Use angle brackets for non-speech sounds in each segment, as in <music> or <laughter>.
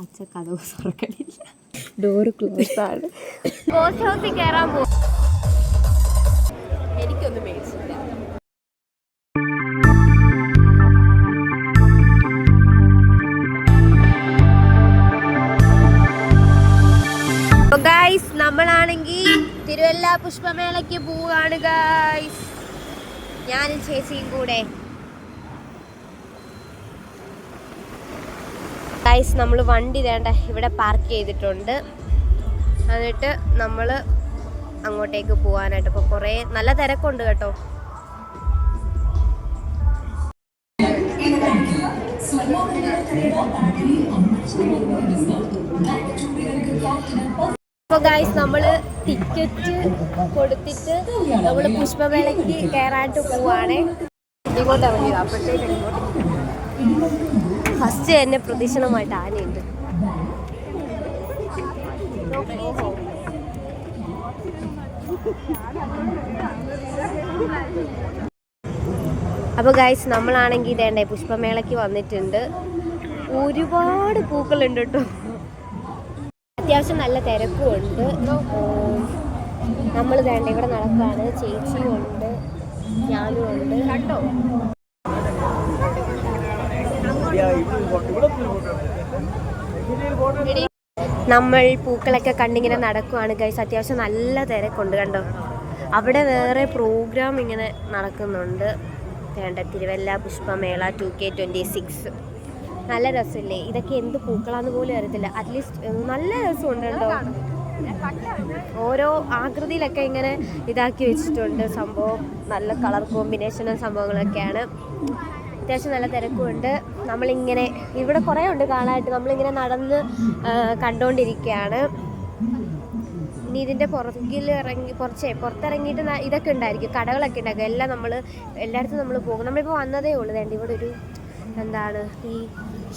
അച്ഛ കഥ തുറക്കണില്ല. ഡോറ് ക്ലോസ് ആണ്. പോസ്റ്റ് ഹൗസിൽ കയറാൻ പോകും എനിക്കൊന്നും മേടിച്ചില്ല ഗൈസ് നമ്മളാണെങ്കിൽ തിരുവല്ല പുഷ്പമേളയ്ക്ക് പോവാണ് ഗൈസ് ഞാനും ചേച്ചിയും കൂടെ. ഗൈസ് നമ്മൾ വണ്ടി വേണ്ട ഇവിടെ പാർക്ക് ചെയ്തിട്ടുണ്ട്. എന്നിട്ട് നമ്മൾ അങ്ങോട്ടേക്ക് പോകാനായിട്ട് ഇപ്പോൾ കുറേ നല്ല തിരക്കുണ്ട് കേട്ടോ. അപ്പോൾ ഗൈസ് നമ്മൾ ടിക്കറ്റ് കൊടുത്തിട്ട് നമ്മൾ പുഷ്പമേളയ്ക്ക് കയറാനായിട്ട് പോവാണേ. ഇങ്ങോട്ട് ഇറങ്ങി അപ്പോഴത്തേക്ക് ഇങ്ങോട്ട്. ഫസ്റ്റ് തന്നെ പ്രദക്ഷിണമായിട്ട് ആനയുണ്ട്. അപ്പോൾ ഗൈസ് നമ്മളാണെങ്കിൽ ഇതേണ്ടേ പുഷ്പമേളയ്ക്ക് വന്നിട്ടുണ്ട്. ഒരുപാട് പൂക്കൾ ഉണ്ട് കേട്ടോ. അത്യാവശ്യം നല്ല തിരക്കും ഉണ്ട്. നമ്മൾ വേണ്ട ഇവിടെ നടക്കാണ്. ചേച്ചിയും ഉണ്ട് ഞാനും ഉണ്ട്. കണ്ടോ? നമ്മൾ പൂക്കളൊക്കെ കണ്ടിങ്ങനെ നടക്കുവാണ് ഗൈസ് അത്യാവശ്യം നല്ല തിരക്കുണ്ട് കണ്ടോ? അവിടെ വേറെ പ്രോഗ്രാം ഇങ്ങനെ നടക്കുന്നുണ്ട്. വേണ്ട തിരുവല്ല പുഷ്പമേള ടു കെ ട്വന്റി സിക്സ് നല്ല രസമില്ലേ? ഇതൊക്കെ എന്ത് പൂക്കളാന്ന് പോലും അറിയത്തില്ല. അറ്റ്ലീസ്റ്റ് നല്ല രസമുണ്ട് കേട്ടോ ഓരോ ആകൃതിയിലൊക്കെ ഇങ്ങനെ ഇതാക്കി വെച്ചിട്ടുണ്ട്. സംഭവം നല്ല കളർ കോമ്പിനേഷനും സംഭവങ്ങളൊക്കെയാണ്. അത്യാവശ്യം നല്ല തിരക്കുമുണ്ട്. നമ്മളിങ്ങനെ ഇവിടെ കുറേ ഉണ്ട് കാണാനായിട്ട്. നമ്മളിങ്ങനെ നടന്ന് കണ്ടുകൊണ്ടിരിക്കുകയാണ് ഇനി ഇതിന്റെ പുറകിൽ ഇറങ്ങി കുറച്ചേ പുറത്തിറങ്ങിയിട്ട് ഇതൊക്കെ ഉണ്ടായിരിക്കും. കടകളൊക്കെ ഉണ്ടാക്കുക എല്ലാം നമ്മൾ എല്ലായിടത്തും നമ്മൾ പോകും. നമ്മളിപ്പോൾ വന്നതേ ഉള്ളൂ. വേണ്ട ഇവിടെ ഒരു എന്താണ് ഈ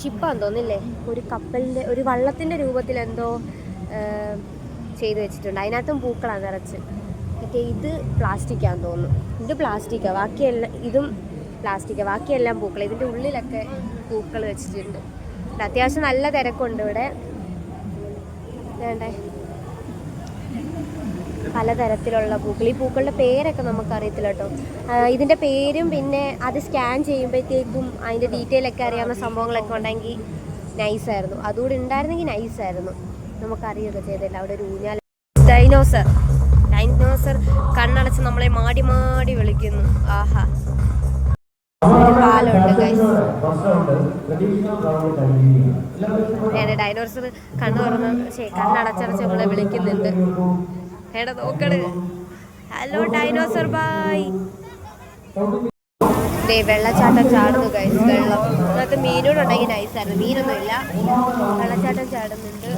ഷിപ്പാന്ന് തോന്നില്ലേ ഒരു കപ്പലിന്റെ ഒരു വള്ളത്തിന്റെ രൂപത്തിൽ എന്തോ ചെയ്ത് വെച്ചിട്ടുണ്ട്. അതിനകത്തും പൂക്കളാണ് നിറച്ച്. മറ്റേ ഇത് പ്ലാസ്റ്റിക്കാന്ന് തോന്നുന്നു. ഇത് പ്ലാസ്റ്റിക്കാണ് ബാക്കിയെല്ലാം ഇതും പ്ലാസ്റ്റിക്കാണ് ബാക്കിയെല്ലാം പൂക്കൾ ഇതിന്റെ ഉള്ളിലൊക്കെ പൂക്കൾ വെച്ചിട്ടുണ്ട്. അത്യാവശ്യം നല്ല തിരക്കുണ്ട് ഇവിടെ. വേണ്ടേ പലതരത്തിലുള്ള പൂക്കൾ. ഈ പൂക്കളുടെ പേരൊക്കെ നമുക്കറിയത്തില്ല കേട്ടോ. ഇതിന്റെ പേരും പിന്നെ അത് സ്കാൻ ചെയ്യുമ്പോഴത്തേക്കും അതിന്റെ ഡീറ്റെയിൽ ഒക്കെ അറിയാവുന്ന സംഭവങ്ങളൊക്കെ ഉണ്ടെങ്കിൽ നൈസായിരുന്നു. അതുകൂടി ഉണ്ടായിരുന്നെങ്കിൽ നൈസായിരുന്നു. നമുക്കറിയുകയൊക്കെ ചെയ്തില്ല. അവിടെ ഒരു ഊഞ്ഞാൽ ഡൈനോസർ ഡൈനോസർ കണ്ണടച്ച് നമ്മളെ മാടി മാടി വിളിക്കുന്നു. ആഹാ. ഗൈസ് ഡൈനോസർ കണ്ണു തുറന്ന് കണ്ണടച്ചടച്ച് നമ്മളെ വിളിക്കുന്നുണ്ട്. എടാ നോക്കണ് ഹലോ ഡൈനോസർ ബായ് ദേ വെള്ളച്ചാട്ടം ചാടുന്നു ഗൈസ് വെള്ളം. അതിനകത്ത് നൈസ് നൈസായിരുന്നു മീനൊന്നും ഇല്ല വെള്ളച്ചാട്ടം ചാടുന്നുണ്ട്.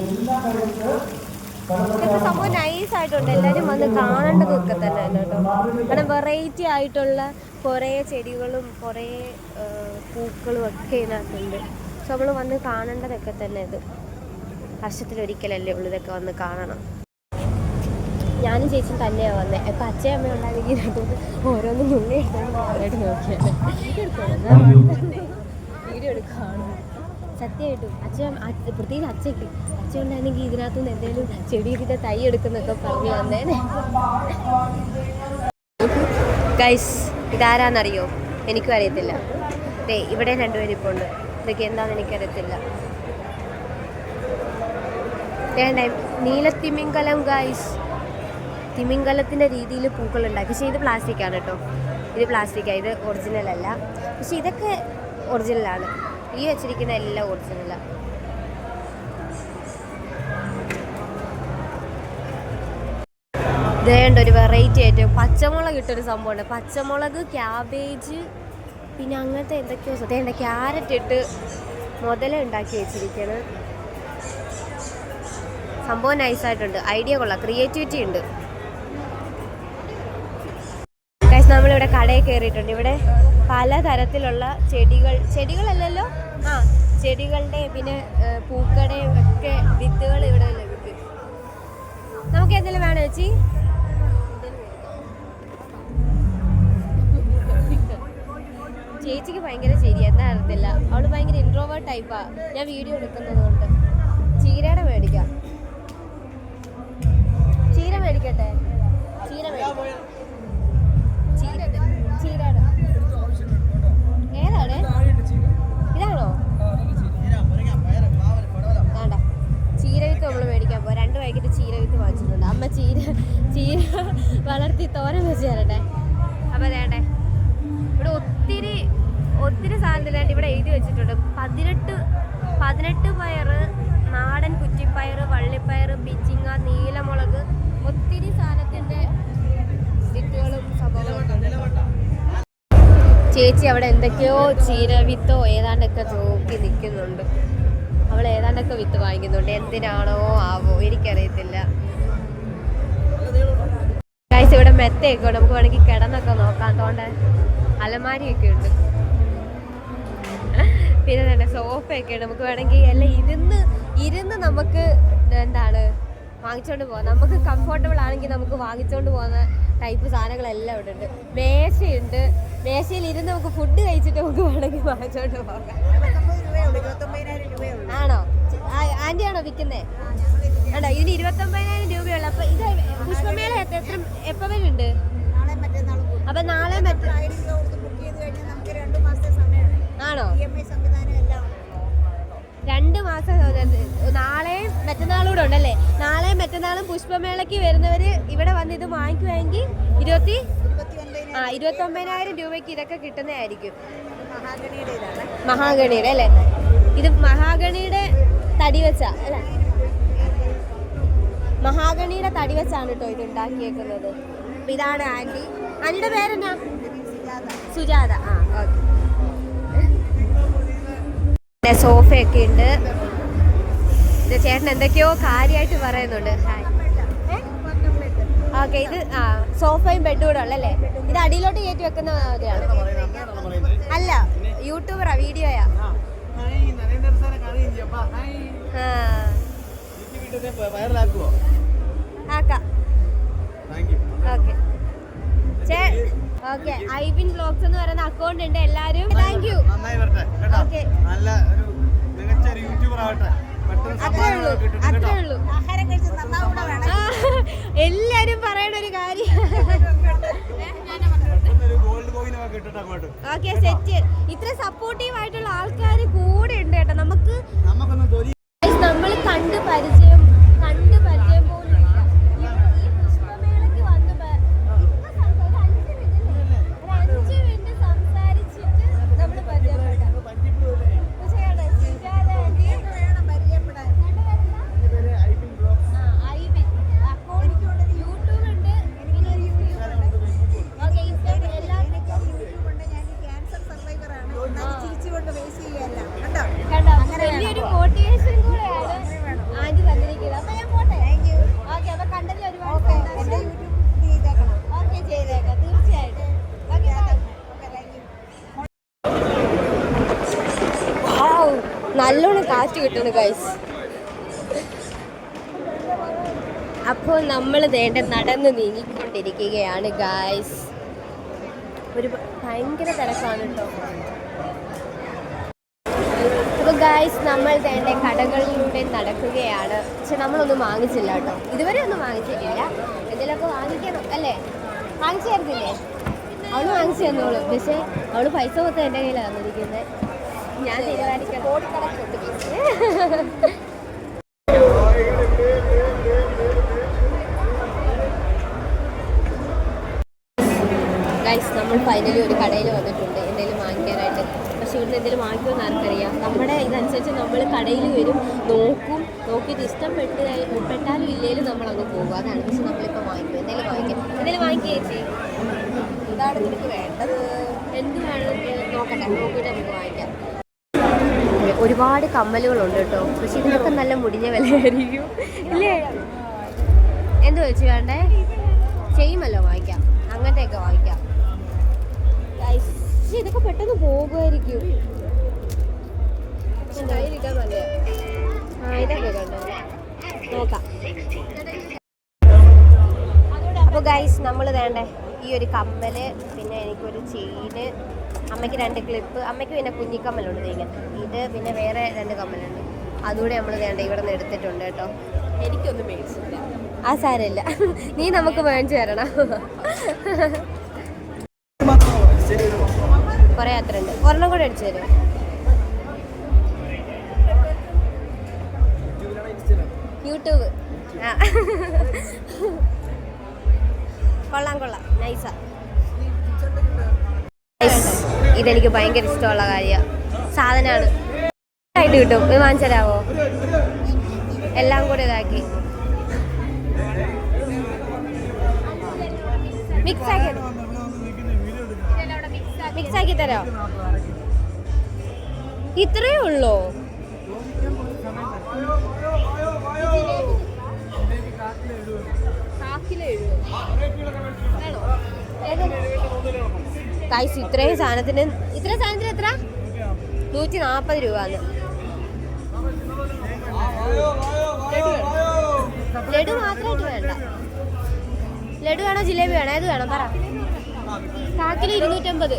ഇതൊക്കെ സംഭവം നൈസ് ആയിട്ടുണ്ട്. എല്ലാവരും വന്ന് കാണേണ്ടതൊക്കെ തന്നെ കേട്ടോ. കാരണം വെറൈറ്റി ആയിട്ടുള്ള കുറേ ചെടികളും കുറേ പൂക്കളും ഒക്കെ ഇതിനകത്തുണ്ട്. സോ നമ്മൾ വന്ന് കാണേണ്ടതൊക്കെ തന്നെ ഇത്. വർഷത്തിലൊരിക്കലല്ലേ ഉള്ളൂ ഇതൊക്കെ വന്ന് കാണണം. ഞാനും ചേച്ചി തന്നെയാണ് വന്നത് അപ്പം അച്ഛൻ അമ്മ ഉണ്ടായിരുന്നെങ്കിൽ ഇതിനകത്ത് ഓരോന്നും നുള്ളി എടുത്തോണ്ട് നോക്കിയത് വീഡിയോ എടുക്കുകയാണ് സത്യമായിട്ടും. അച്ഛൻ അച്ഛ- പ്രത്യേകിച്ച് അച്ഛയ്ക്ക് അച്ഛൻ ഉണ്ടായിരുന്നെങ്കിൽ ഇതിനകത്തു നിന്ന് എന്തെങ്കിലും ചെടിയുടെ തൈ എടുക്കുന്നൊക്കെ പറഞ്ഞു വന്നേനെ ഗൈസ് <laughs> ഇതാരാന്നറിയോ? എനിക്കും അറിയത്തില്ല. ദേ ഇവിടെ രണ്ടുപേരും ഇപ്പോൾ ഉണ്ട്. ഇതൊക്കെ എന്താണെന്ന് എനിക്കറിയത്തില്ല. നീലത്തിമിംഗലം ഗൈസ് തിമിംഗലത്തിന്റെ രീതിയിൽ പൂക്കൾ ഉണ്ടാക്കി. പക്ഷേ ഇത് പ്ലാസ്റ്റിക് ആണ് കേട്ടോ. ഇത് പ്ലാസ്റ്റിക്കാണ് ഇത് ഒറിജിനൽ അല്ല. പക്ഷേ ഇതൊക്കെ ഒറിജിനലാണ് ഈ വെച്ചിരിക്കുന്ന എല്ലാം ഒറിജിനലാണ് ഇതേണ്ട ഒരു വെറൈറ്റി ആയിട്ട് പച്ചമുളക് ഇട്ടൊരു സംഭവമുണ്ട്. പച്ചമുളക് ക്യാബേജ് പിന്നെ അങ്ങനത്തെ എന്തൊക്കെയോ അതേണ്ട ക്യാരറ്റ് ഇട്ട് മുതല ഉണ്ടാക്കി വെച്ചിരിക്കുകയാണ് സംഭവം നൈസായിട്ടുണ്ട് ഐഡിയ കൊള്ളാം. ക്രിയേറ്റിവിറ്റി ഉണ്ട്. നമ്മളിവിടെ കടയിൽ കയറിയിട്ടുണ്ട്. ഇവിടെ പലതരത്തിലുള്ള ചെടികൾ ചെടികളല്ലല്ലോ? ആ ചെടികളുടെ പിന്നെ പൂക്കടയും ഒക്കെ വിത്തുകൾ ഇവിടെ ലഭിക്കും നമുക്ക് എന്തെങ്കിലും വേണോ ചേച്ചി? ചേച്ചിക്ക് ഭയങ്കര ശരി എന്നാ അറിയത്തില്ല. അവൾ ഭയങ്കര ഇൻട്രോവേർട്ട് ടൈപ്പാ ഞാൻ വീഡിയോ എടുക്കുന്നത് കൊണ്ട്. ചീരയുടെ മേടിക്കാം. ചീര മേടിക്കട്ടെ? ചീര ചീര ഇതാണോ? രണ്ട് അമ്മ ചീര വളർത്തി തോരം വെച്ച് തരട്ടെ. അപ്പൊ വേണ്ടേ ഇവിടെ ഒത്തിരി ഒത്തിരി സാധനത്തിലാണ്ട് ഇവിടെ എഴുതി വെച്ചിട്ടുണ്ട്. പതിനെട്ട് പതിനെട്ട് പയറ് നാടൻ കുറ്റിപ്പയർ വള്ളിപ്പയർ ബിച്ചിങ്ങ നീലമുളക് ഒത്തിരി സാധനത്തിന്റെ വിത്തുകളും ചേച്ചി അവിടെ എന്തൊക്കെയോ ചീര വിത്തോ ഏതാണ്ടൊക്കെ നോക്കി നിൽക്കുന്നുണ്ട്. അവൾ ഏതാണ്ടൊക്കെ വിത്ത് വാങ്ങിക്കുന്നുണ്ട്. എന്തിനാണോ ആവോ? എനിക്കറിയത്തില്ല. ഇവിടെ മെത്തയൊക്കെ നമുക്ക് വേണമെങ്കിൽ കിടന്നൊക്കെ നോക്കാം. തോണ്ട അലമാരിയൊക്കെ ഉണ്ട്. പിന്നെ തന്നെ സോഫയൊക്കെ ഉണ്ട്. നമുക്ക് വേണമെങ്കിൽ എല്ലാം ഇരുന്ന് ഇരുന്ന് നമുക്ക് എന്താണ് വാങ്ങിച്ചോണ്ട് പോകാം നമുക്ക് കംഫർട്ടബിൾ ആണെങ്കിൽ നമുക്ക് വാങ്ങിച്ചോണ്ട് പോകുന്ന ടൈപ്പ് സാധനങ്ങളെല്ലാം ഇവിടെ ഉണ്ട്. മേശയുണ്ട്. മേശയിൽ ഇരുന്ന് നമുക്ക് ഫുഡ് കഴിച്ചിട്ട് നമുക്ക് വേണമെങ്കിൽ വാങ്ങിച്ചോണ്ട് പോകാം. ആണോ? ആന്റി ആണോ വിൽക്കുന്നേ? ആണോ? ഇതിന് ഇരുപത്തൊമ്പതിനായിരം രൂപയുള്ള. അപ്പൊ ഇത് പുഷ്പമേള എത്ര എത്ര എപ്പോ വരുന്നുണ്ട് അപ്പൊ നാളെ മറ്റേ ആണോ? രണ്ട് മാസം നാളെ മറ്റന്നാളും കൂടെ ഉണ്ടല്ലേ? നാളെ മറ്റന്നാളും പുഷ്പമേളയ്ക്ക് വരുന്നവര് ഇവിടെ വന്ന് ഇത് വാങ്ങിക്കുവാണെങ്കിൽ ഇരുപത്തി ആ ഇരുപത്തി ഒമ്പതിനായിരം രൂപയ്ക്ക് ഇതൊക്കെ കിട്ടുന്നതായിരിക്കും. മഹാഗണിയുടെ അല്ലേ? ഇത് മഹാഗണിയുടെ തടി വെച്ച അല്ലേ. മഹാഗണിയുടെ തടി വെച്ചാണ് കേട്ടോ ഇത് ഉണ്ടാക്കിയേക്കുന്നത്. ഇതാണ് ആന്റി. ആന്റിയുടെ പേരെന്നാ? സുജാത. ആ ഓക്കെ. സോഫയൊക്കെ ഉണ്ട്. ചേട്ടൻ എന്തൊക്കെയോ കാര്യമായിട്ട് പറയുന്നുണ്ട്. ഹായ് ഓക്കെ ഇത് ആ സോഫയും ബെഡും കൂടെ ഉള്ളല്ലേ ഇത് അടിയിലോട്ട് കയറ്റി വെക്കുന്ന അല്ല യൂട്യൂബറാ വീഡിയോയാ. ആക്കാം. ഓക്കെ ചേ ഓക്കെ ഐവിൻ ബ്ലോഗ്സ് എന്ന് പറയുന്ന അക്കൗണ്ട് ഉണ്ട് എല്ലാരും താങ്ക് യു നന്നായി വരട്ടെ കേട്ടോ? ഓക്കെ നല്ല ഒരു മികച്ച ഒരു യൂട്യൂബർ ആവട്ടെ എല്ലാരും പറയണ ഒരു കാര്യം. ഓക്കെ സെറ്റ് ഇത്ര സപ്പോർട്ടീവ് ആയിട്ടുള്ള ആൾക്കാർ കൂടെ ഉണ്ട് കേട്ടോ. നമുക്ക് നമ്മൾ കണ്ട് പരിചയം കാറ്റ് കിട്ടുന്നു ഗൈസ് അപ്പോൾ നമ്മൾ വേണ്ട നടന്ന് നീങ്ങിക്കൊണ്ടിരിക്കുകയാണ് ഗായ്സ് ഒരു ഭയങ്കര തിരക്കാണ് കേട്ടോ. അപ്പോൾ ഗായ്സ് നമ്മൾ വേണ്ട കടകളിലൂടെ നടക്കുകയാണ്. പക്ഷെ നമ്മളൊന്നും വാങ്ങിച്ചില്ല കേട്ടോ. ഇതുവരെ ഒന്നും വാങ്ങിച്ചിട്ടില്ല. എന്തെങ്കിലുമൊക്കെ വാങ്ങിക്കണം അല്ലേ? വാങ്ങിച്ചു തരുന്നില്ലേ അവൾ വാങ്ങിച്ചു തന്നോളൂ. പക്ഷേ അവൾ പൈസ മൊത്തം എന്റെ കയ്യിലാണ് തന്നിരിക്കുന്നത് ഞാൻ തീരുമാനിക്കണം. ഗൈസ് നമ്മൾ ഫൈനലി ഒരു കടയിൽ വന്നിട്ടുണ്ട്. എന്തെങ്കിലും വാങ്ങിക്കാനായിട്ട്. പക്ഷെ ഇവിടുന്ന് എന്തെങ്കിലും വാങ്ങിക്കുമെന്ന് ആർക്കറിയാം. നമ്മുടെ ഇതനുസരിച്ച് നമ്മൾ കടയിൽ വരും. നോക്കും. നോക്കിയിട്ട് ഇഷ്ടപ്പെട്ട് പെട്ടാലും ഇല്ലേലും നമ്മൾ അങ്ങ് പോകും. അതാണ് പക്ഷെ നമ്മളിപ്പോൾ വാങ്ങിക്കും എന്തെങ്കിലും വാങ്ങിക്കും. എന്തെങ്കിലും വാങ്ങിക്കുക ചേച്ചി? ഇതാണ് നിനക്ക് വേണ്ടത്. എന്ത് വേണമെന്ന് നോക്കട്ടെ. നോക്കിയിട്ട് നമുക്ക് വാങ്ങിക്കാം. ഒരുപാട് കമ്മലുകളുണ്ട് കേട്ടോ. പക്ഷെ ഇതിനൊക്കെ നല്ല മുടിഞ്ഞ വിലയായിരിക്കും. ഇല്ലേ? എന്ത് വെച്ച് വേണ്ടേ ചെയ്യുമല്ലോ വാങ്ങിക്കാം അങ്ങനത്തെയൊക്കെ വാങ്ങിക്കാം ഇതൊക്കെ പെട്ടെന്ന് പോകുമായിരിക്കും. അപ്പൊ നോക്കാം. അപ്പോൾ ഗൈസ് നമ്മൾ വേണ്ടേ ഈ ഒരു കമ്മൽ പിന്നെ എനിക്കൊരു ചെയിന് അമ്മയ്ക്ക് രണ്ട് ക്ലിപ്പ് അമ്മയ്ക്ക് പിന്നെ കുഞ്ഞിക്കമ്മലുണ്ട് ഇങ്ങനെ. ഇത് പിന്നെ വേറെ രണ്ട് കമ്മലുണ്ട്. അതുകൂടെ നമ്മൾ വേണ്ട ഇവിടെ നിന്ന് എടുത്തിട്ടുണ്ട് കേട്ടോ. എനിക്കൊന്നും മേടിച്ചില്ല. ആ സാരമില്ല. നീ നമുക്ക് മേടിച്ചു തരണം. കുറേ അത്ര ഉണ്ട് ഒരെണ്ണം കൂടെ അടിച്ചു തരും യൂട്യൂബ്. ആ. കൊള്ളാം കൊള്ളാം. നൈസാ. ഇതെനിക്ക് ഭയങ്കര ഇഷ്ടമുള്ള കാര്യമാണ് സാധനമാണ് ആയിട്ട് കിട്ടും. ഇത് വാങ്ങിച്ചു തരാമോ എല്ലാം കൂടെ ഇതാക്കി. മിക്സ് ആക്കി മിക്സ് ആക്കി തരാം ഇത്രയേ ഉള്ളൂ കൈസ് ഇത്രയും സാധനത്തിന് ഇത്ര സാധനത്തിന് എത്ര? നൂറ്റി നാൽപ്പത് രൂപ ലഡു മാത്രമായിട്ട് വേണ്ട. ലഡു വേണോ ജിലേബി വേണോ? ഏത് വേണം? പറ. കാക്കിലോ ഇരുന്നൂറ്റമ്പത്.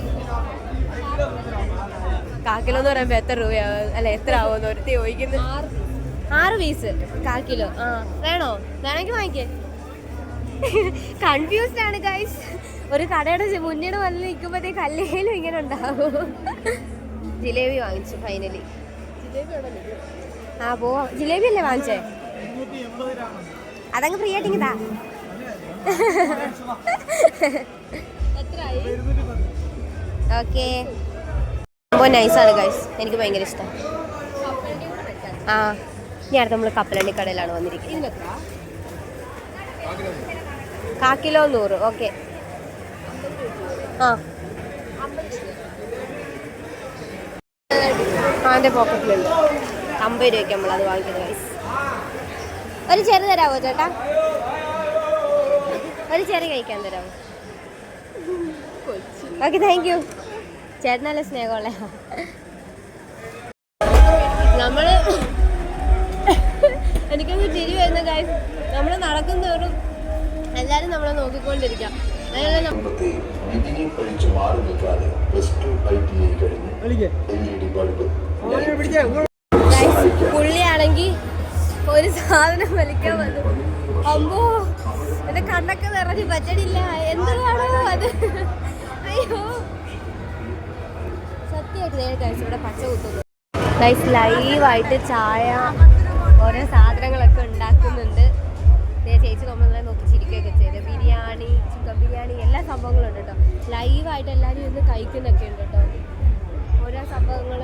കാക്കിലോ എന്ന് പറയുമ്പോ എത്ര രൂപയാവും അല്ല എത്ര ആവുമെന്ന് ഒരുത്തി ചോദിക്കുന്നു. ആറ്. പീസ് കാക്കിലോ. ആ വേണോ? വേണമെങ്കിൽ വാങ്ങിക്കേ. കൺഫ്യൂസ്ഡ് <laughs> ആണ് ഗൈസ് ഒരു കടയുടെ മുന്നിൽ വന്ന് നിൽക്കുമ്പോഴത്തേക്ക് കല്ലേലും ഇങ്ങനെ ഉണ്ടാവും. ജിലേബി വാങ്ങിച്ചു ഫൈനലി ആ പോ ജിലേബി അല്ലേ വാങ്ങിച്ചേ? അതങ്ങ് ഫ്രീ ആയിട്ട് ഇങ്ങതാ ഓക്കെ. നൈസാണ് ഗൈസ് എനിക്ക് ഭയങ്കര ഇഷ്ടം. ആ അടുത്ത് നമ്മൾ കപ്പലണ്ടി കടയിലാണ് വന്നിരിക്കുന്നത്. കാക്കിലോ കിലോ നൂറ് ഓക്കെ. ആ. ആ എന്റെ പോക്കറ്റിലുണ്ട്. അമ്പത് രൂപയ്ക്ക് നമ്മൾ അത് വാങ്ങിക്കുന്നത് ഗൈസ് ഒരു ചെറു തരാമോ ചേട്ടാ? ഒരു ചെറു കഴിക്കാൻ തരാമോ ഓക്കെ താങ്ക് യു ചേട്ടൻ നല്ല സ്നേഹമുള്ള നമ്മൾ എനിക്കൊന്ന് ചിരി വരുന്ന കാര്യം നമ്മൾ നടക്കുന്നവരും എല്ലാരും നമ്മളെ നോക്കിക്കൊണ്ടിരിക്കാം വിധിയെ കഴിച്ച് മാറി നിൽക്കാതെ plus two I T I കഴിഞ്ഞ് എൽ ഇ ഡി ബൾബ് പിടിച്ചേ പുള്ളിയാണെങ്കി ഒരു സാധനം വലിക്കാൻ വന്നു. അമ്പോ എന്റെ കണ്ണൊക്കെ നിറഞ്ഞു പറ്റണില്ല. എന്തുവാണോ അത്? അയ്യോ. സത്യമായിട്ട് ഇവിടെ പച്ച കുത്തുന്നു. ഗൈസ് ലൈവായിട്ട് ചായ ഓരോ സാധനങ്ങളൊക്കെ ഉണ്ടാക്കുന്നുണ്ട്. ചേച്ചി നമ്മളെ നോക്കി ചിരിക്കുകയൊക്കെ ചെയ്ത്. ബിരിയാണി ചിക്കൻ ബിരിയാണി എല്ലാ സംഭവങ്ങളും ഉണ്ട് കേട്ടോ. ലൈവായിട്ട് എല്ലാവരും ഇരുന്ന് കഴിക്കുന്നൊക്കെ ഉണ്ട് കേട്ടോ. ഓരോ സംഭവങ്ങൾ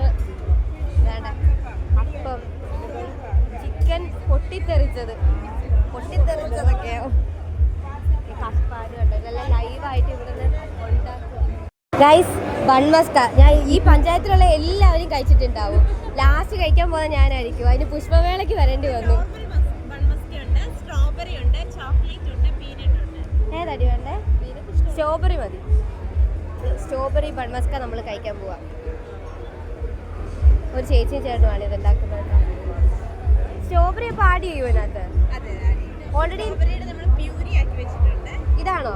വേണ്ട അപ്പം ചിക്കൻ പൊട്ടിത്തെറിച്ചത്. പൊട്ടിത്തെറിച്ചതൊക്കെയോ ഗൈസ് ബൺമസ്ക ഞാൻ ഈ പഞ്ചായത്തിലുള്ള എല്ലാവരും കഴിച്ചിട്ടുണ്ടാവും. ലാസ്റ്റ് കഴിക്കാൻ പോകാൻ ഞാനായിരിക്കും. അതിന് പുഷ്പമേളയ്ക്ക് വരേണ്ടി വന്നു. ഏതടി വേണ്ടേ? സ്ട്രോബെറി മതി. സ്ട്രോബെറി ബൺമസ്ക നമ്മൾ കഴിക്കാൻ പോവാം. ഒരു ചേച്ചി ചേട്ടനുമാണ് ഇത് ഉണ്ടാക്കുന്നത്. സ്ട്രോബെറി അപ്പോൾ ആഡ് ചെയ്യുമോ ഇതിനകത്ത്? ഓൾറെഡി ഇതാണോ?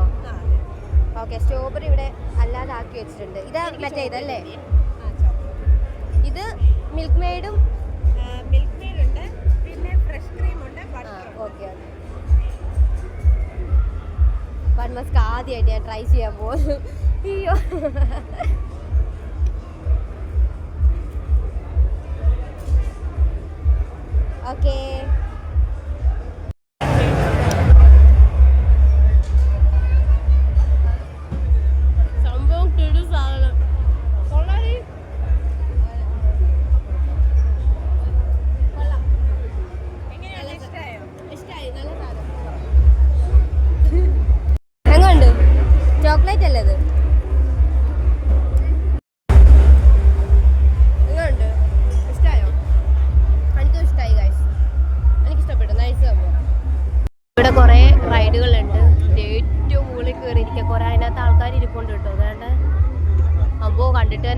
ഓക്കെ സ്ട്രോബെറി ഇവിടെ അല്ലാതെ ആക്കി വെച്ചിട്ടുണ്ട്. ഇത് മറ്റേ ഇതല്ലേ? ഇത് മിൽക്ക് മെയ്ഡും ഓക്കെ ഓക്കെ വൺ മസ്ക് ആദ്യമായിട്ട് ഞാൻ ട്രൈ ചെയ്യാൻ പോകുന്നു. അയ്യോ. ഓക്കേ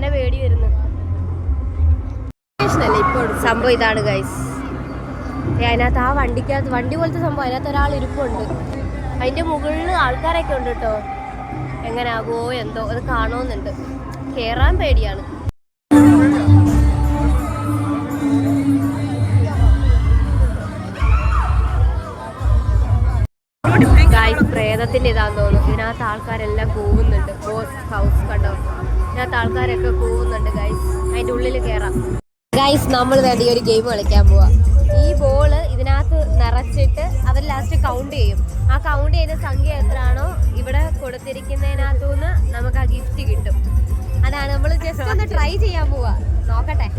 തന്നെ പേടി വരുന്നു. സംഭവം ഇതാണ് ഗൈസ് അതിനകത്ത് ആ വണ്ടിക്കകത്ത് വണ്ടി പോലത്തെ സംഭവം അതിനകത്ത് ഒരാൾ ഇരിപ്പുണ്ട്. അതിന്റെ മുകളിൽ ആൾക്കാരൊക്കെ ഉണ്ട് കേട്ടോ. എങ്ങനാകോ എന്തോ അത് കാണുമെന്നുണ്ട് കേറാൻ പേടിയാണ്. ഗായ്സ് പ്രേതത്തിന്റെ ഇതാന്ന് തോന്നുന്നു. ഇതിനകത്ത് ആൾക്കാരെല്ലാം പോകുന്നുണ്ട് ഹൗസ് കണ്ടോ? ഇതിനകത്ത് ആൾക്കാരൊക്കെ കൂവുന്നുണ്ട് ഗൈസ് അതിന്റെ ഉള്ളിൽ കയറാം ഗൈസ് നമ്മൾ വേണ്ടി ഒരു ഗെയിം കളിക്കാൻ പോവാ. ഈ ബോൾ ഇതിനകത്ത് നിറച്ചിട്ട് അവർ ലാസ്റ്റ് കൗണ്ട് ചെയ്യും. ആ കൗണ്ട് ചെയ്യുന്ന സംഖ്യ എത്രയാണോ ഇവിടെ കൊടുത്തിരിക്കുന്നതിനകത്തുനിന്ന് നമുക്ക് ആ ഗിഫ്റ്റ് കിട്ടും. അതാണ് നമ്മൾ ജസ്റ്റ് ഒന്ന് ട്രൈ ചെയ്യാൻ പോവാ. നോക്കട്ടെ.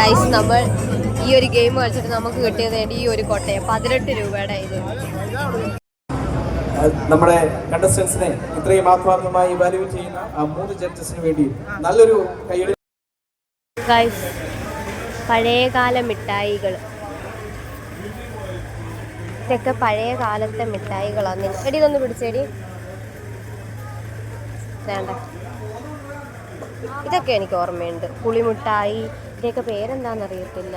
ഗൈസ് നമ്മൾ ഈ ഒരു ഗെയിം കളിച്ചിട്ട് നമുക്ക് കിട്ടിയത് ഈ ഒരു കോട്ടയം. പതിനെട്ട് രൂപയുടെ ഇത്. നമ്മുടെ കണ്ടസ്റ്റൻസിനെ ഇത്രയും ആത്മാർത്ഥമായി വാല്യൂ ചെയ്യുന്ന ആ മൂന്ന് ജഡ്ജസിന് വേണ്ടി നല്ലൊരു കൈയടി ഗൈസ് പഴയകാല മിഠായികൾ. ഇതൊക്കെ പഴയ കാലത്തെ മിഠായികളാണ് എടി ഇതൊന്ന് പിടിച്ചേടി. വേണ്ട. ഇതൊക്കെ എനിക്ക് ഓർമ്മയുണ്ട്. പുളിമിഠായി ഇതൊക്കെ പേരെന്താണെന്ന് അറിയത്തില്ല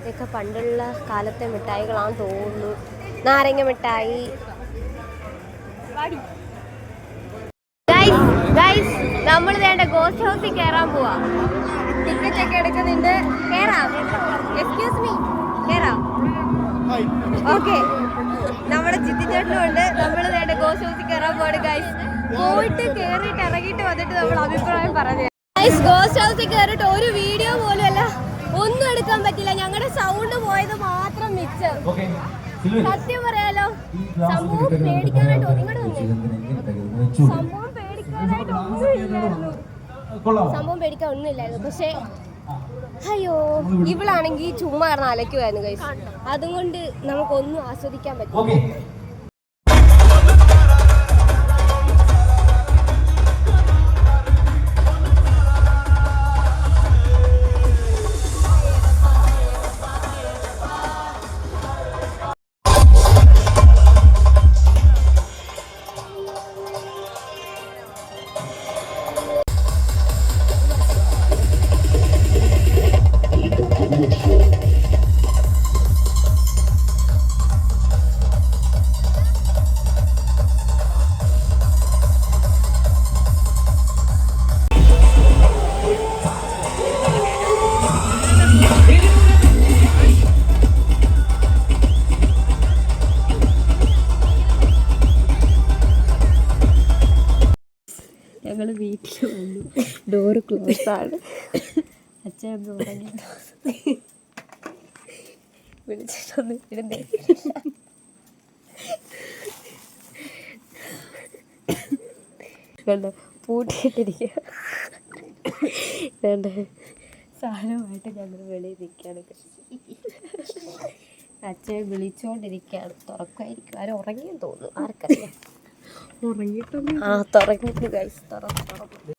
ഇതൊക്കെ പണ്ടുള്ള കാലത്തെ മിഠായികളാണെന്ന് തോന്നുന്നു. നാരങ്ങ മിഠായി. നമ്മൾ വേണ്ട ഗോസ്റ്റ് ഹൗസിൽ കയറാൻ പോവാ. ടിക്കറ്റ് ഒക്കെ എടുക്കുന്നുണ്ട് കേറാം. എക്സ്ക്യൂസ് മീ കേറാം. ഓക്കെ നമ്മുടെ ജിത്തി ചേട്ടനുണ്ട് നമ്മൾ വേണ്ട ഗോസ്റ്റ് ഹൗസിൽ കയറാൻ പോവാണ് ഗൈസ് പോയിട്ട് കയറിയിട്ട് ഇറങ്ങിയിട്ട് വന്നിട്ട് നമ്മൾ അഭിപ്രായം പറഞ്ഞു ഗൈസ് ഗോസ്റ്റ് ഹൗസിൽ കയറിയിട്ട് ഒരു വീഡിയോ പോലും അല്ല. ഒന്നും എടുക്കാൻ പറ്റില്ല. ഞങ്ങളുടെ സൗണ്ട് പോയത് മാത്രം മിച്ചം സത്യം പറയാലോ. സംഭവം പേടിക്കാനായിട്ട്. സംഭവം പേടിക്കാനായിട്ട് ഒന്നുമില്ലായിരുന്നു സംഭവം പേടിക്കാൻ ഒന്നുമില്ലായിരുന്നു. പക്ഷേ അയ്യോ ഇവളാണെങ്കിൽ ചുമ്മാ കിടന്ന് അലക്കുമായിരുന്നു കൈസ് അതുകൊണ്ട് നമുക്കൊന്നും ആസ്വദിക്കാൻ പറ്റും ആണ് അച്ഛൻ വിളിച്ചിട്ടൊന്ന് വേണ്ട പൂട്ടിയിട്ടിരിക്കുക വേണ്ട സാധനമായിട്ട് ഞങ്ങൾ വെളിയിൽ നിൽക്കുകയാണ് അച്ഛൻ വിളിച്ചോണ്ടിരിക്കുകയാണ്. തുറക്കുമായിരിക്കും. ആരും ഉറങ്ങിയെന്ന് തോന്നുന്നു. ആർക്കറിയാം. ഉറങ്ങിയിട്ടൊന്നും ആ തുറങ്ങിയിട്ട് കൈസ് തുറന്നു തുറന്നു